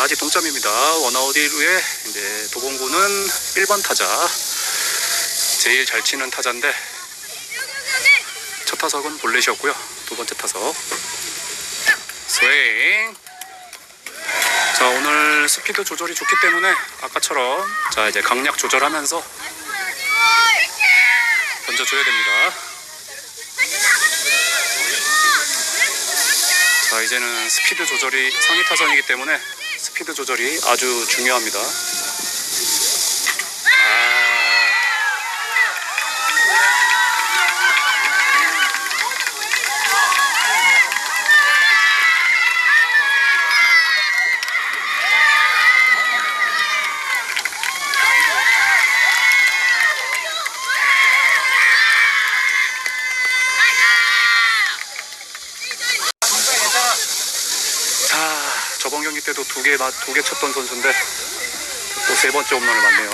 자, 아직 동점입니다. 원아웃 1루에 이제 도봉구는 1번 타자. 제일 잘 치는 타자인데 첫 타석은 볼넷이었고요. 두 번째 타석. 스윙. 자, 오늘 스피드 조절이 좋기 때문에 아까처럼 자, 이제 강약 조절하면서 던져줘야 됩니다. 자, 이제는 스피드 조절이 상위 타선이기 때문에 스피드 조절이 아주 중요합니다. 저번 경기 때도 두 개, 두 개 쳤던 선수인데 또 세 번째 홈런을 맞네요.